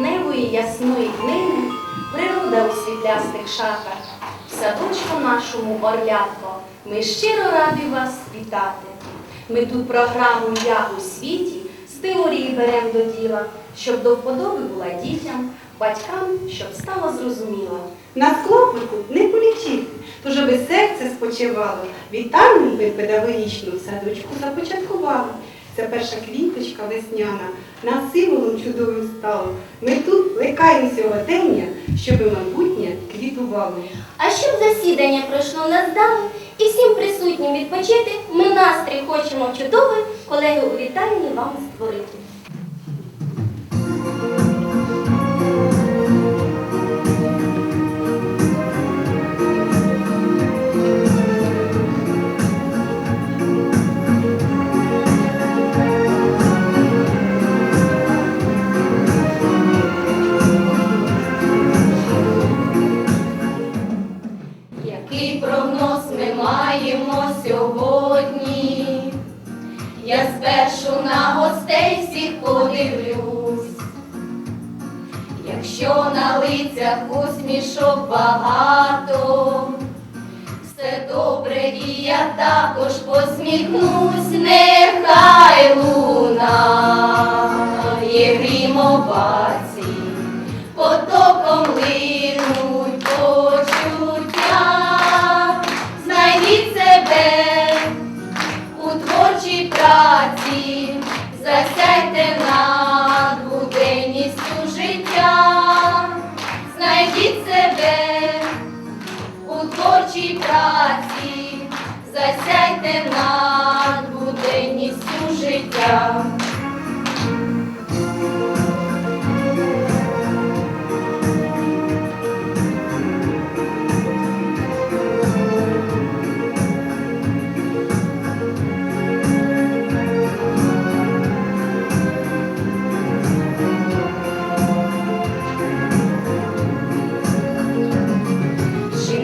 квітневої ясної днини, природа у світлястих шатах, в садочку нашому орлятко, ми щиро раді вас вітати. Ми тут програму Я у світі з теорії беремо до діла, щоб до вподоби була дітям, батькам, щоб стало зрозуміло. На клопоту не полічити, тож аби серце спочивало. Вітальну ви педагогічну садочку започаткували. Це перша квіточка весняна, нас символом чудовим стало. Ми тут плекаємо сьогодення, щоби майбутнє квітувало. А щоб засідання пройшло нас вдало і всім присутнім відпочити, ми настрій хочемо чудовий, колеги у вітальні вам створити.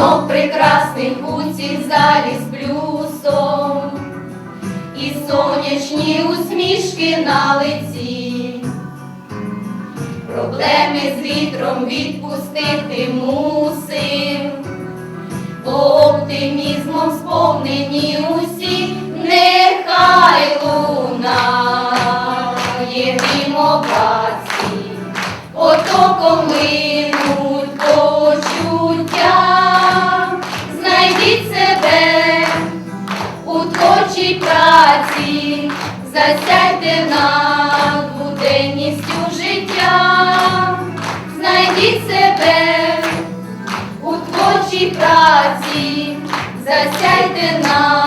Жінок прекрасних у цій залі з плюсом, і сонячні усмішки на лиці, проблеми з вітром відпустити мусим, бо оптимізмом сповнені усі, нехай лунає грімоваці, потоком линуть почуття, творчій праці, засяйте над буденністю життя, знайдіть себе у творчій праці, засяйте над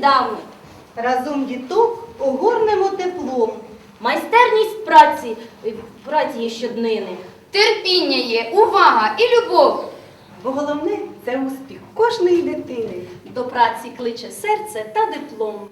дами, Разом діток огорнемо теплом. майстерність праці, праці праці щоднини. Терпіння є, увага і любов. Бо головне це успіх кожної дитини. До праці кличе серце та диплом.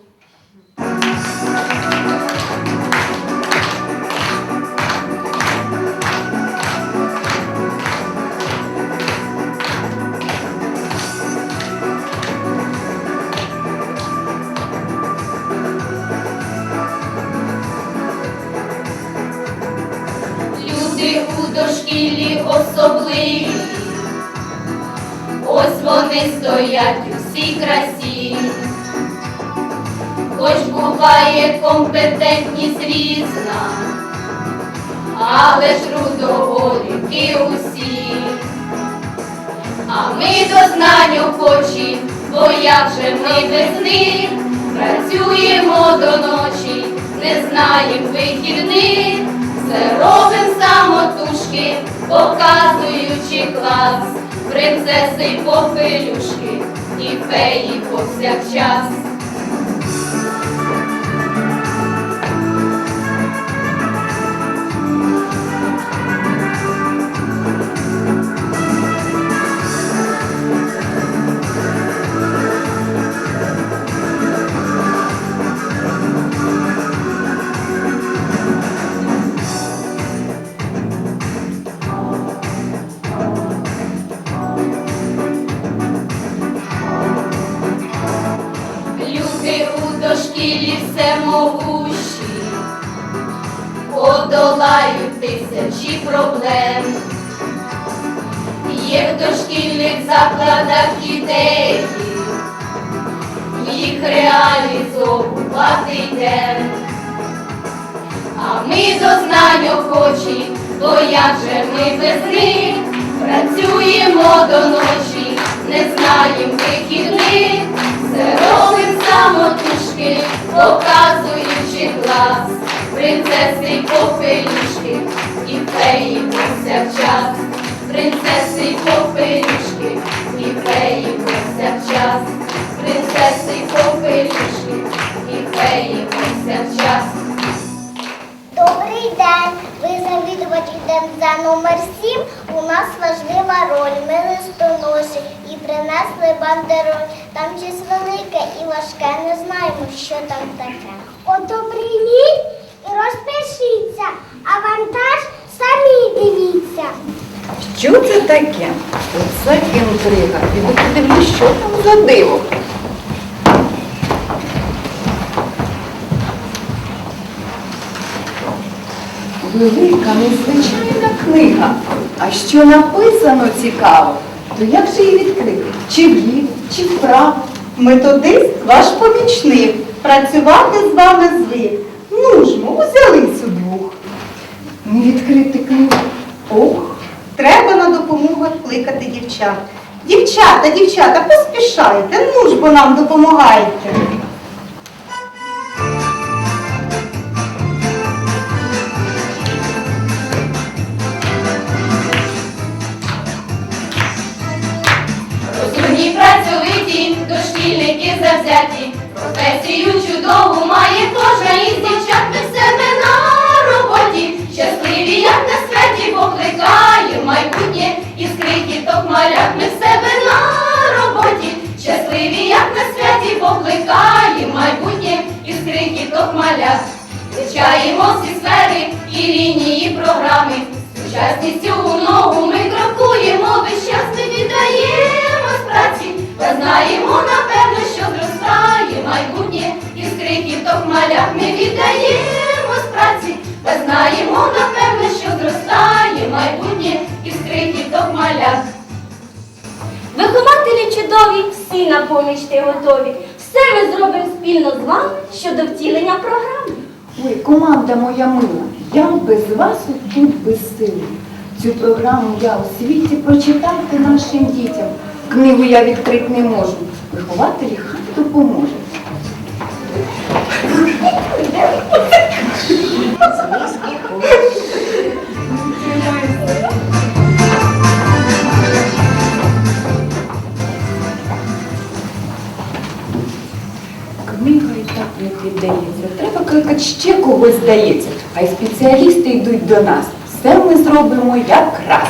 Всій красі, хоч буває компетентність різна, але ж трудоголіки усі. А ми до знань охочі, бо як же ми без них? Працюємо до ночі, не знаєм вихідних, все робим самотужки, показуючи клас, принцеси й попелюшки, і феї повсякчас. Реалізовувати йдем. А ми до знань охочі, бо як же ми без них? Працюємо до ночі, не знаєм вихідних, все робим самотужки, показуючи клас, принцеси попелюшки, і феї повсякчас, принцеси попелюшки, і феї повсякчас, принцеси попелюшки, і феї повсякчас. Добрий день! Ви завідувач ДНЗ номер 7. У нас важлива роль. Ми листоносі і принесли бандероль. Там щось велике і важке. Не знаємо, що там таке. Ото прийміть і розпишіться, а вантаж самі дивіться. Що це таке? Оце інтрига. Піду подивлюсь, що там за диво. Велика незвичайна книга. А що написано цікаво, то як же її відкрити? Чи влів, чи вправ? Методист ваш помічник. Працювати з вами звик. Ну ж, ми взялись удвох. Не відкрити книгу. Ох, Треба на допомогу кликати дівчат. Дівчата, дівчата, поспішайте, ну ж бо нам допомагайте. Чудову має кожна із дівчат ми в себе на роботі. Щасливі, як на святі, покликає майбутнє, і скрикіток малят ми в себе на роботі. Щасливі, як на святі, покликає майбутнє, і скрикіток малят. Вивчаємо всі сфери і лінії програми. Сучасністю у ногу ми крокуємо, ми віддаємось праці, та знаємо напевно, що зростає майбутнє, і з крикіток малят ми віддаємось праці, та знаємо напевно, що зростає майбутнє, і з крикіток малят. Вихователі чудові, всі на поміч ти готові. Все ми зробимо спільно з вами щодо втілення програми. ой, команда моя мила, я без вас тут безсилий. Цю програму я у світі прочитати нашим дітям. Книгу я відкрити не можу. Вихователі хай допоможуть. Книга і так не піддається. Треба кликати ще когось здається. Хай спеціалісти йдуть до нас. Все ми зробимо якраз.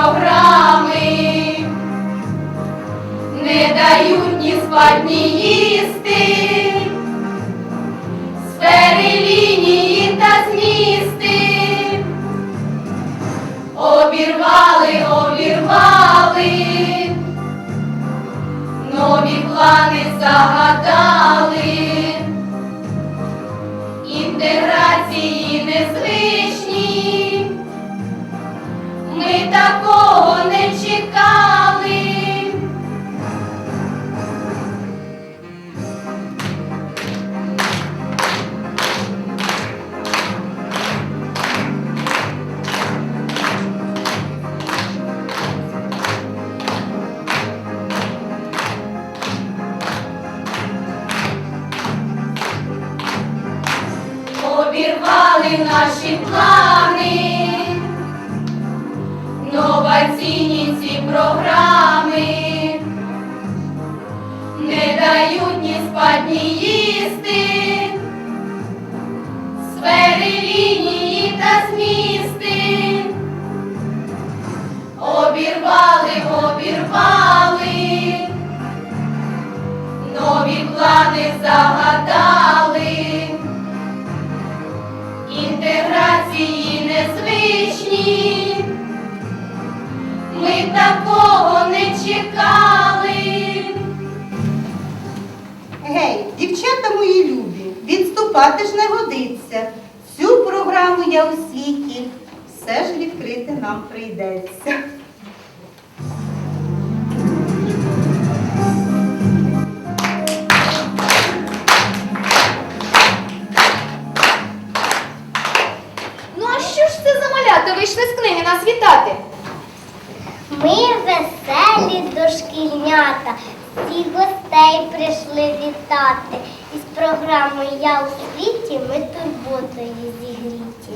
Програми. Не дають ні спать, ні їсти, сфери лінії та змісти. Обірвали, обірвали, нові плани загадали, інтеграції незвичні, ми такого плани загадали. Інтеграції незвичні, ми такого не чекали. Гей, дівчата мої любі, відступати ж не годиться. Цю програму я у світі все ж відкрити нам прийдеться. Дошкільнята, всіх гостей прийшли вітати. Із програмою Я у світі ми турботою зігріті.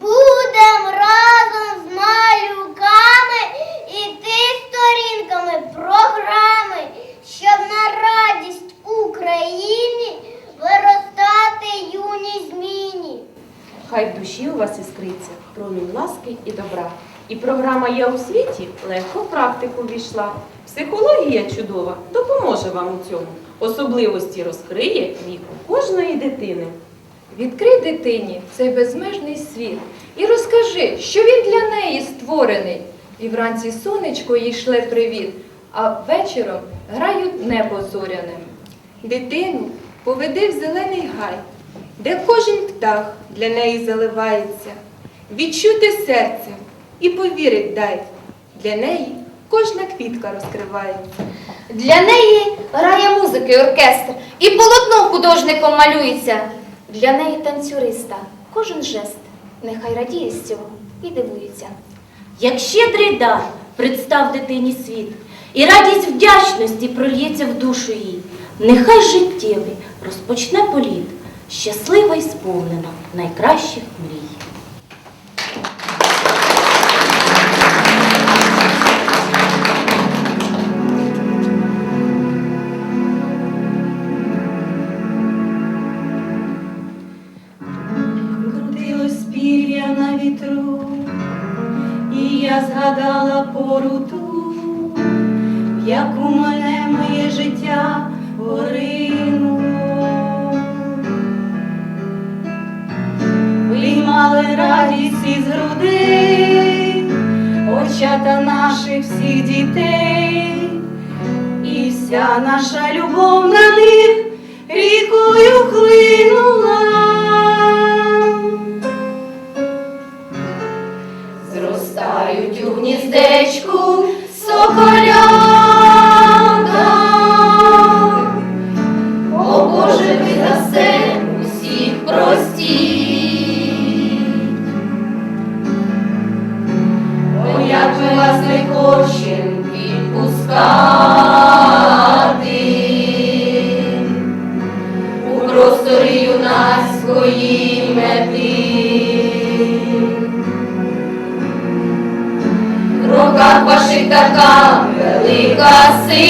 Будем разом з малюками іти сторінками програми, щоб на радість Україні виростати юні зміні. Хай в душі у вас іскриться промінь ласки і добра. І програма Я у світі легко в практику війшла. Психологія чудова допоможе вам у цьому. Особливості розкриє віку кожної дитини. Відкрий дитині цей безмежний світ і розкажи, що він для неї створений. І вранці сонечко їй шле привіт, а вечором грають небо зоряним. Дитину поведи в зелений гай, де кожен птах для неї заливається. Відчути серцем і повірить дай, для неї кожна квітка розкривається. Для неї грає музики оркестр і полотно художником малюється. Для неї танцюриста кожен жест нехай радіє з цього і дивується. Як щедрий дар представ дитині світ, і радість вдячності прольється в душу їй. Нехай життєвий розпочне політ, щаслива й сповнена найкращих мрій. Всіх дітей, і вся наша любов на них рікою хлинула. Зростають у гніздечку соколята. О Боже, ви дасе усіх прості. Така велика сила,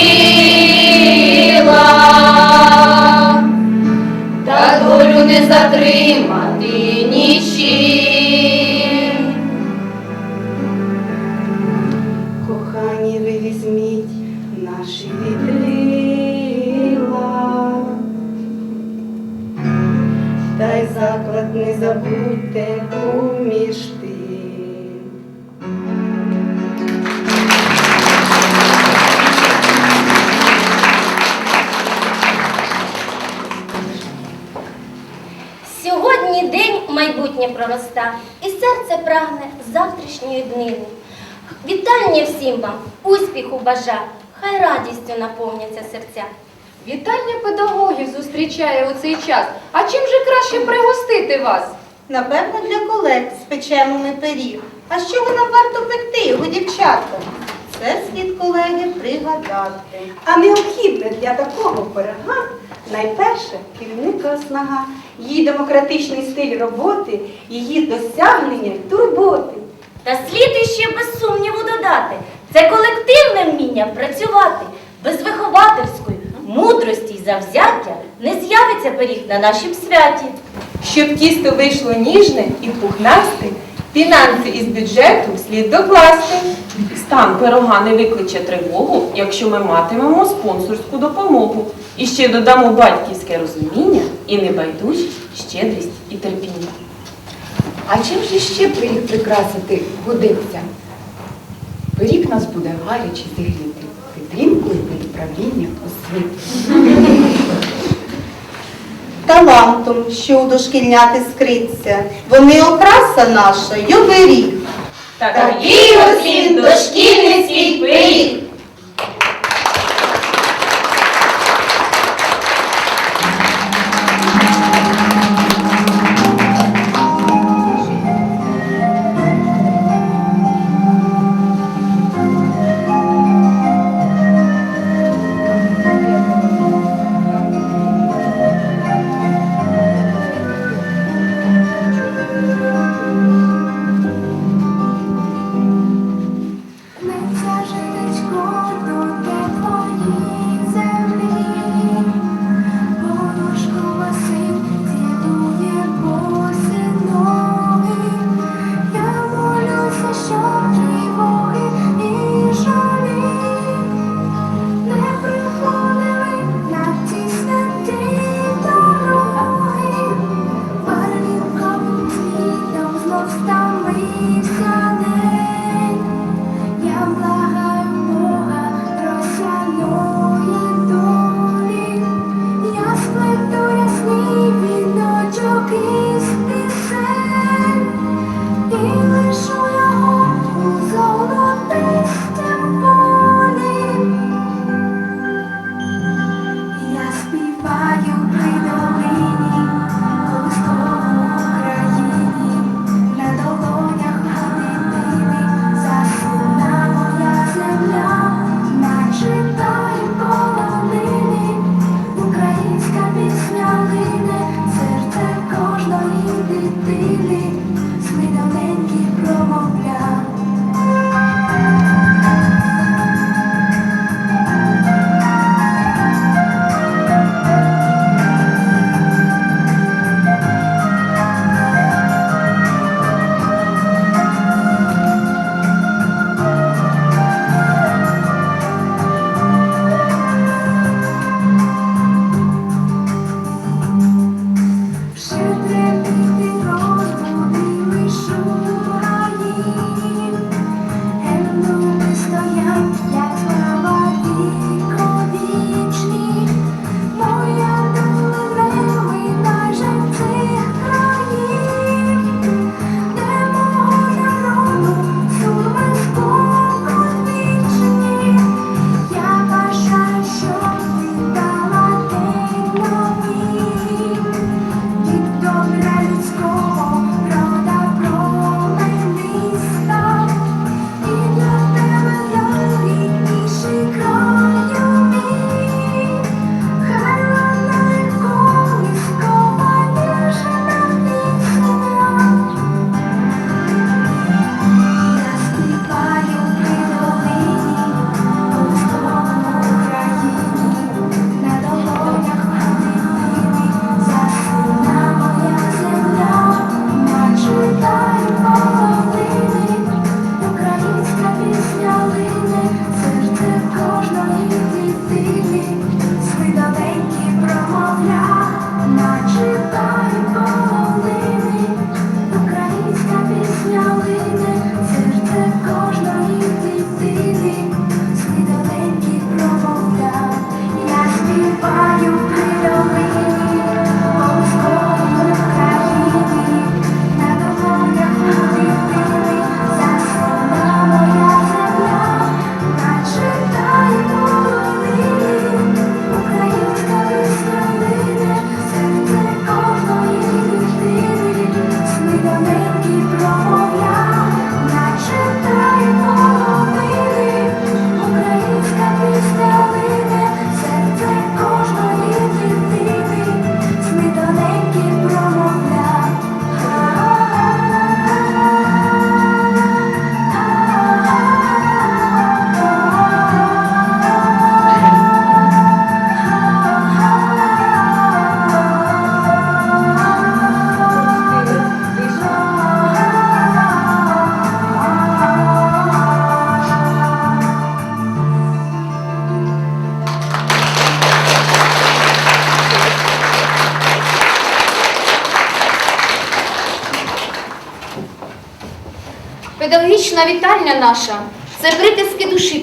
та долю не затримати нічим. Кохані, ви візьміть наші вітрила. Та й заклад не забудьте поміж тим. Пророста, і серце прагне завтрашньої днини. Вітання всім вам, успіху бажа, хай радістю наповняться серця. Вітання педагогів зустрічає у цей час. А чим же краще пригостити вас? Напевно, для колег спечемо ми пиріг. А що ви нам варто пекти його, дівчатка? Це слід колеги пригадати. А необхідне для такого пирога найперше керівника снага, її демократичний стиль роботи, її досягнення й турботи. Та слід іще без сумніву додати, це колективне вміння працювати. Без виховательської мудрості й завзяття не з'явиться пиріг на нашім святі. Щоб тісто вийшло ніжне і пухнасте, фінанси із бюджету слід докласти. Стан пирога не викличе тривогу, якщо ми матимемо спонсорську допомогу. І ще додамо батьківське розуміння і небайдужість, щедрість і терпіння. А чим же ще пиріг прикрасити годиться? Пиріг нас буде гаряче зігріти підтримкою від управління освіти. Талантом, що у дошкільняти скриться. Вони окраса наша, й оберіг. Такий оцін дошкільний свій пиріг.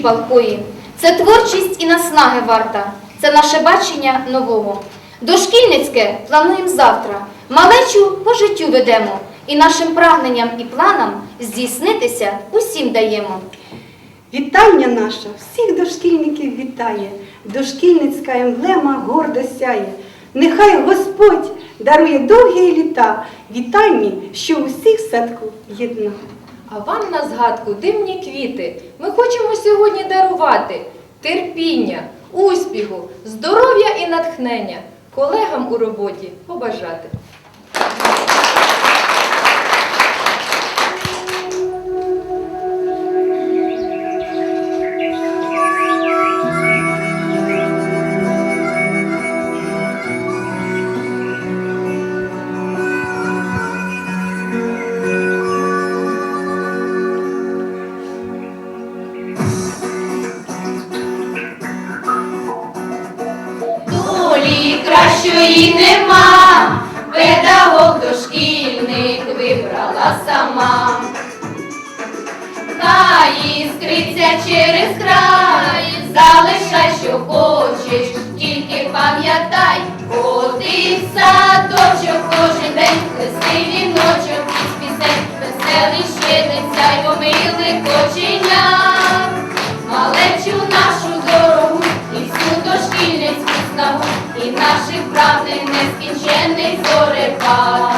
Палкої, це творчість і наснаги варта, це наше бачення нового. Дошкільницьке плануємо завтра, малечу по життю ведемо, і нашим прагненням і планам здійснитися усім даємо. Вітання наша всіх дошкільників вітає, дошкільницька емблема гордо сяє. Нехай Господь дарує довгі літа, вітальні, що усіх в садку єдна. А вам на згадку дивні квіти. Ми хочемо сьогодні дарувати терпіння, успіху, здоров'я і натхнення колегам у роботі побажати. Нескінченний зорепад.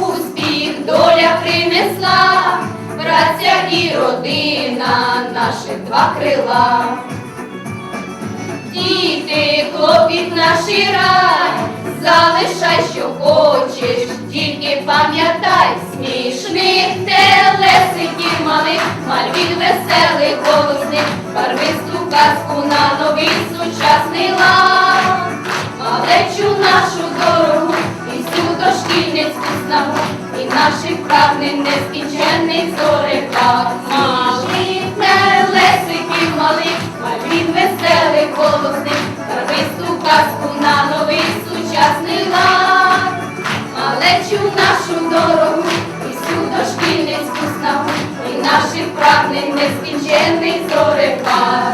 Успіх доля принесла, праця і родина, наших два крила. Хлопіт наш і рай, залишай, що хочеш, тільки пам'ятай смішних телесиків малих, мальвін веселих голосних, барвисту казку на новий сучасний лад. нескінченний зорика.